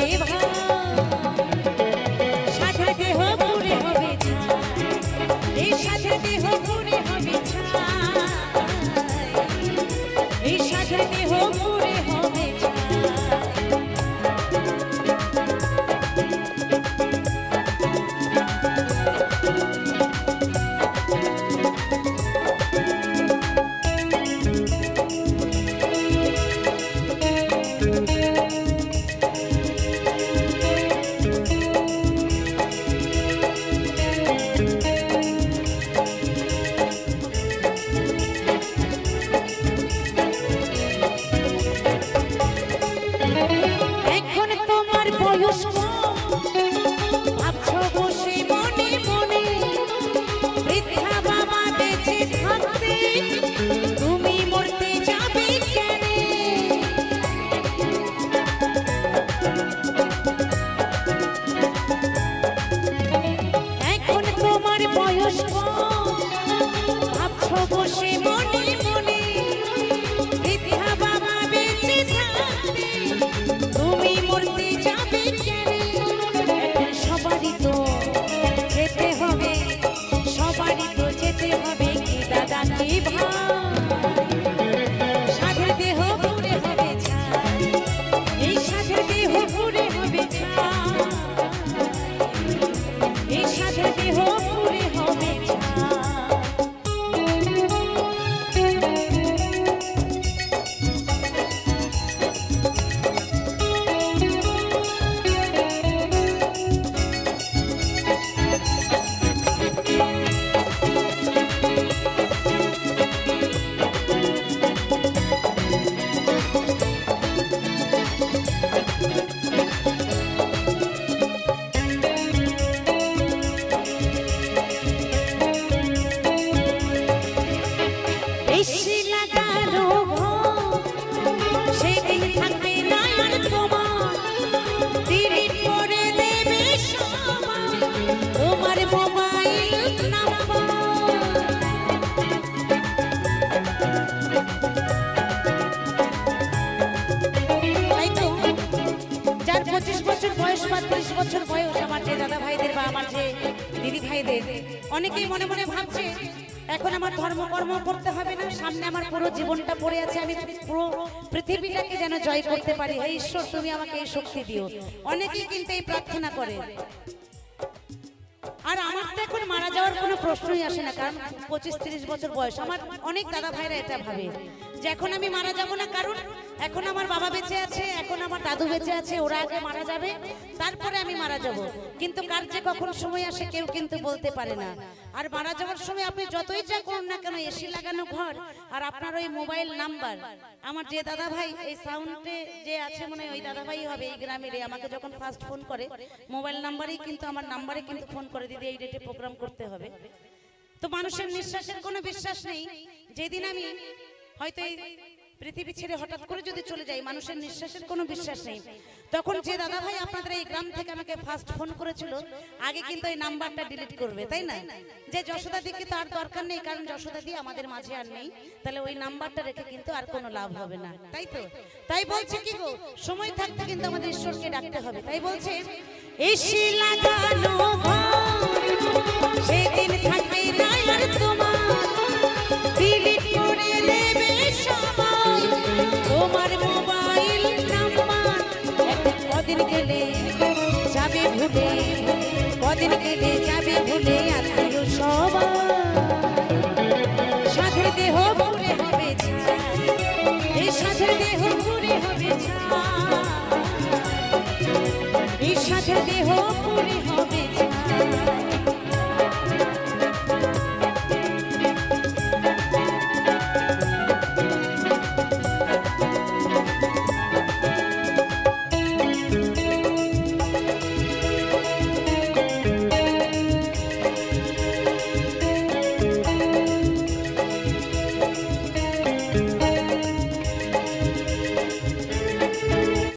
ভাই বয়স বছর বয়স আমার যে দাদা ভাইদের বা আমার যে দিদি ভাইদের অনেকেই মনে মনে ভাবছে, এখন আমার ধর্মকর্ম করতে হবে না, সামনে আমার পুরো জীবনটা পড়ে আছে, আমি পুরো পৃথিবীটাকে যেন জয় করতে পারি। হে ঈশ্বর, তুমি আমাকে এই শক্তি দিও। অনেকেই কিন্তু এই প্রার্থনা করে। আর আমার তো এখন মারা যাওয়ার প্রশ্নই আসে না, কারণ পঁচিশ তিরিশ বছর বয়স। আমার অনেক দাদা ভাইরা এটা ভাবে, যে এখন আমি মারা যাব না, কারণ এখন আমার বাবা বেঁচে আছে, এখন আমার দাদু বেঁচে আছে, ওরা আগে মারা যাবে, তারপরে আমি মারা যাব। কিন্তু কার যে কখন সময় আসে কেউ কিন্তু বলতে পারে না। আর মারা যাওয়ার সময় আপনি যতই যা করুন না কেন, এসি লাগানো ঘর, আর আপনার ওই মোবাইল নাম্বার, আমার যে দাদা ভাই এই সাউন্ডে যে আছে মনে ওই দাদা ভাই হবে এই গ্রামের আমাকে যখন ফার্স্ট ফোন করে, মোবাইল নাম্বারেই কিন্তু, আমার নাম্বারে কিন্তু ফোন করে, দিদি, এই ডেটে প্রোগ্রাম করতে হবে। তো মানুষের নিঃশ্বাসের কোনো বিশ্বাস নেই। যেদিন আমি হয়তো এই পৃথিবী ছেড়ে হঠাৎ করে যদি চলে যাই, মানুষের নিঃশ্বাসের কোনো বিশ্বাস নেই। তখন যে দাদা ভাই আপনাদের এই গ্রাম থেকে আমাকে ফার্স্ট ফোন করেছিল, আগে কিন্তু এই নাম্বারটা ডিলিট করবে, তাই না? যে যশোদা দিকে তো আর দরকার নেই, কারণ যশোদা দি আমাদের মাঝে আর নেই। তাহলে ওই নাম্বারটা রেখে কিন্তু আর কোনো লাভ হবে না, তাই তো? তাই বলছে কি গো, সময় থাকতে কিন্তু আমাদের ঈশ্বরকে ডাকতে হবে। তাই বলছে, এসে লাগানো একদিন কেঁদে যাবে ভুলে আত্মীয় সবাই। সাধের দেহ ভুলে হবে এই সাধের এই সাধের দেহ ভুলে